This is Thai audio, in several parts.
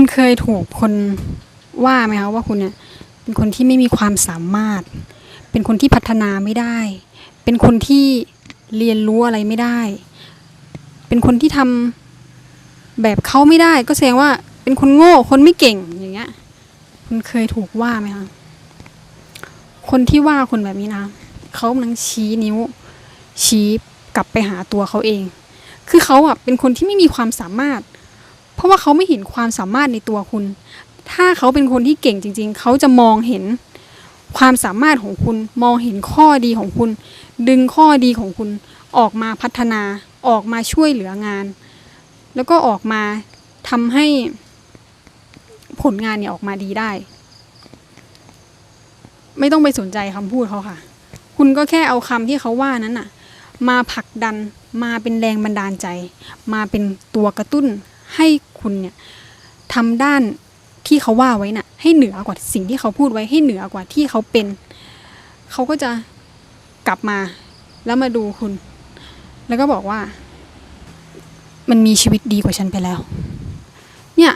คุณเคยถูกคนว่าไหมคะว่าคุณเนี่ยเป็นคนที่ไม่มีความสามารถ เป็นคนที่พัฒนาไม่ได้ เป็นคนที่เรียนรู้อะไรไม่ได้ เป็นคนที่ทำแบบเขาไม่ได้ ก็แสดงว่าเป็นคนโง่คนไม่เก่งอย่างเงี้ย คุณเคยถูกว่าไหมคะคนที่ว่าคนแบบนี้นะเขากำลังชี้นิ้ว ชี้กลับไปหาตัวเขาเอง คือเขาอะเป็นคนที่ไม่มีความสามารถ เพราะว่าเขาไม่เห็นความสามารถในตัวคุณ ถ้าเขาเป็นคนที่เก่งจริง ๆ เขาจะมองเห็นความสามารถของคุณมองเห็นข้อดีของคุณ ดึงข้อดีของคุณออกมาพัฒนาออกมาช่วยเหลืองาน แล้วก็ออกมาทำให้ผลงานเนี่ยออกมาดีได้ ไม่ต้องไปสนใจคำพูดเขาค่ะ คุณก็แค่เอาคำที่เขาว่านั้นน่ะ มาผลักดันมาเป็นแรงบันดาลใจ มาเป็นตัวกระตุ้น ให้คุณเนี่ยทำด้านที่เขาว่าไว้น่ะ ให้เหนือกว่าสิ่งที่เขาพูดไว้ให้เหนือกว่าที่เขาเป็น เขาก็จะกลับมาแล้วมาดูคุณ แล้วก็บอกว่า มันมีชีวิตดีกว่าฉันไปแล้ว เนี่ย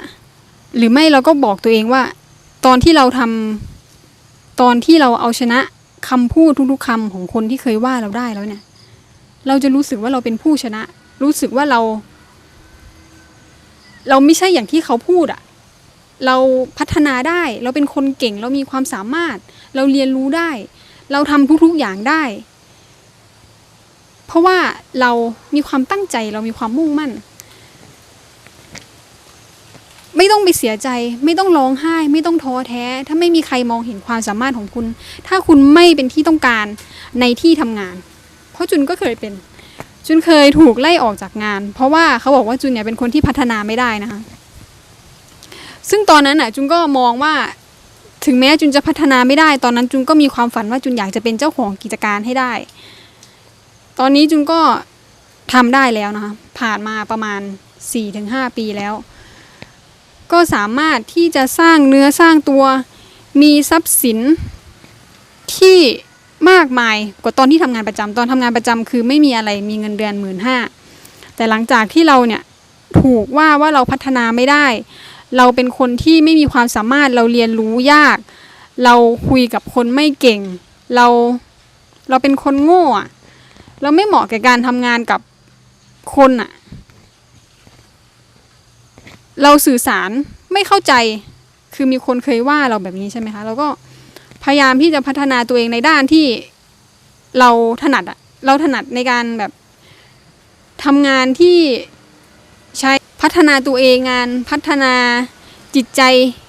หรือไม่เราก็บอกตัวเองว่า ตอนที่เราทำตอนที่เราเอาชนะคำพูดทุกๆคำของคนที่เคยว่าเราได้แล้วเนี่ย เราจะรู้สึกว่าเราเป็นผู้ชนะ รู้สึกว่าเรา เราไม่ใช่อย่างที่เขาพูดอะเราพัฒนาได้ เราเป็นคนเก่ง เรามีความสามารถ เราเรียนรู้ได้ เราทำทุกๆอย่างได้ เพราะว่าเรามีความตั้งใจ เรามีความมุ่งมั่น ไม่ต้องไปเสียใจ ไม่ต้องร้องไห้ ไม่ต้องท้อแท้ ถ้าไม่มีใครมองเห็นความสามารถของคุณ ถ้าคุณไม่เป็นที่ต้องการในที่ทำงาน เพราะจุนก็เคยเป็น จุนเคยถูกไล่ออกจากงาน เพราะว่าเขาบอกว่าจุนเนี่ยเป็นคนที่พัฒนาไม่ได้นะคะ ซึ่งตอนนั้นน่ะจุนก็มองว่าถึงแม้จุนจะพัฒนาไม่ได้ ตอนนั้นจุนก็มีความฝันว่าจุนอยากจะเป็นเจ้าของกิจการให้ได้ ตอนนี้จุนก็ทำได้แล้วนะคะ ผ่านมาประมาณ 4-5 ปีแล้ว ก็สามารถที่จะสร้างเนื้อสร้างตัว มีทรัพย์สินที่ มากมายกว่าตอนที่ทำงานประจำตอนทำงานประจำคือไม่มีอะไรมีเงินเดือนหมื่นห้าแต่หลังจากที่เราเนี่ยถูกว่าว่าเราพัฒนาไม่ได้ เราเป็นคนที่ไม่มีความสามารถเราเรียนรู้ยาก เราคุยกับคนไม่เก่ง เราเราเป็นคนโง่อะเราไม่เหมาะกับการทำงานกับคนอะเราสื่อสารไม่เข้าใจคือมีคนเคยว่าเราแบบนี้ใช่ไหมคะเราก็ พยายามที่จะพัฒนาตัวเองในด้านที่เราถนัดอะเราถนัดในการแบบทำงานที่ใช้พัฒนาตัวเองงานพัฒนาจิตใจ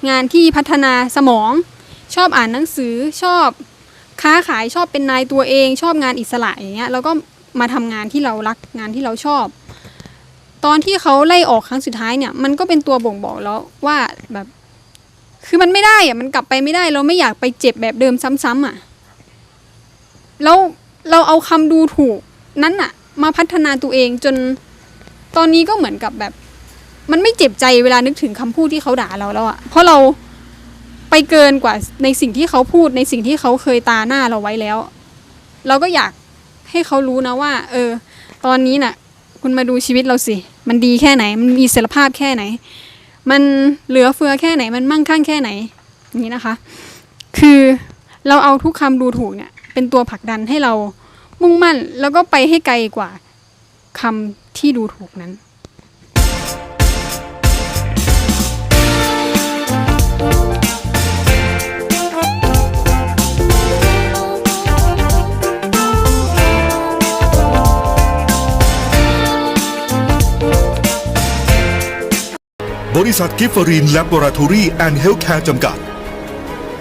งานที่พัฒนาสมอง ชอบอ่านหนังสือชอบค้าขายชอบเป็นนายตัวเอง ชอบงานอิสระอย่างเงี้ยแล้วก็มาทำงานที่เรารักงานที่เราชอบ ตอนที่เขาไล่ออกครั้งสุดท้ายเนี่ย มันก็เป็นตัวบ่งบอกแล้วว่าแบบ คือมันไม่ได้อะมันกลับไปไม่ได้ เราไม่อยากไปเจ็บแบบเดิมซ้ำๆอะแล้วเราเอาคำดูถูกนั้นอะมาพัฒนาตัวเองจนตอนนี้ก็เหมือนกับแบบ มันไม่เจ็บใจเวลานึกถึงคำพูดที่เขาด่าเราแล้วอะเพราะเราไปเกินกว่าในสิ่งที่เขาพูดในสิ่งที่เขาเคยตาหน้าเราไว้แล้ว เราก็อยากให้เขารู้นะว่า เออ ตอนนี้น่ะ คุณมาดูชีวิตเราสิ มันดีแค่ไหน มันมีเสถีภาพแค่ไหน มันเหลือเฟือแค่ไหนมันมั่งคั่งแค่ไหนนี้นะคะ คือเราเอาทุกคำดูถูกเนี่ย เป็นตัวผลักดันให้เรามุ่งมั่นแล้วก็ไปให้ไกลกว่าคำที่ดูถูกนั้น บริษัทกิฟฟรีนแลบอราทอรี่แอนด์เฮลท์แคร์จำกัด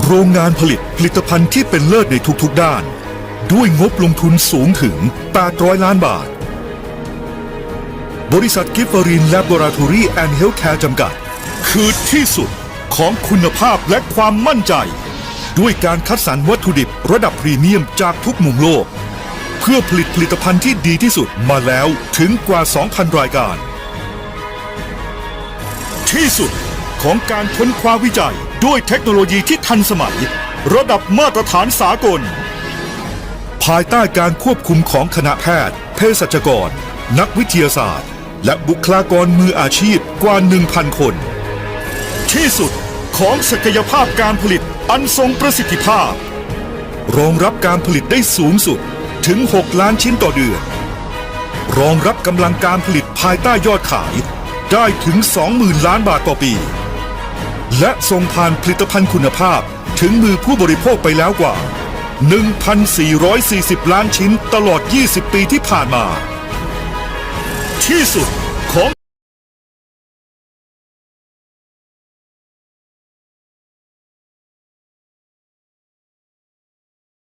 โรงงานผลิตผลิตภัณฑ์ที่เป็นเลิศในทุกๆด้าน ด้วยงบลงทุนสูงถึง 800 ล้านบาท บริษัทกิฟฟรีนแลบอราทอรี่แอนด์เฮลท์แคร์จำกัด คือที่สุดของคุณภาพและความมั่นใจ ด้วยการคัดสรรวัตถุดิบระดับพรีเมียมจากทุกมุมโลก เพื่อผลิตผลิตภัณฑ์ที่ดีที่สุดมาแล้วถึงกว่า 2,000 รายการ ที่สุดของการค้นคว้าวิจัย ด้วยเทคโนโลยีที่ทันสมัย ระดับมาตรฐานสากล ภายใต้การควบคุมของคณะแพทย์เภสัชกร นักวิทยาศาสตร์ และบุคลากรมืออาชีพกว่า 1,000 คน ที่สุดของศักยภาพการผลิตอันทรงประสิทธิภาพ รองรับการผลิตได้สูงสุดถึง 6 ล้านชิ้นต่อเดือน รองรับกำลังการผลิตภายใต้ยอดขาย ได้ถึง 20,000 ล้านบาทต่อปี และส่งผ่านผลิตภัณฑ์คุณภาพถึงมือผู้บริโภคไปแล้วกว่า 1,440 ล้านชิ้นตลอด 20 ปีที่ผ่านมา ที่สุด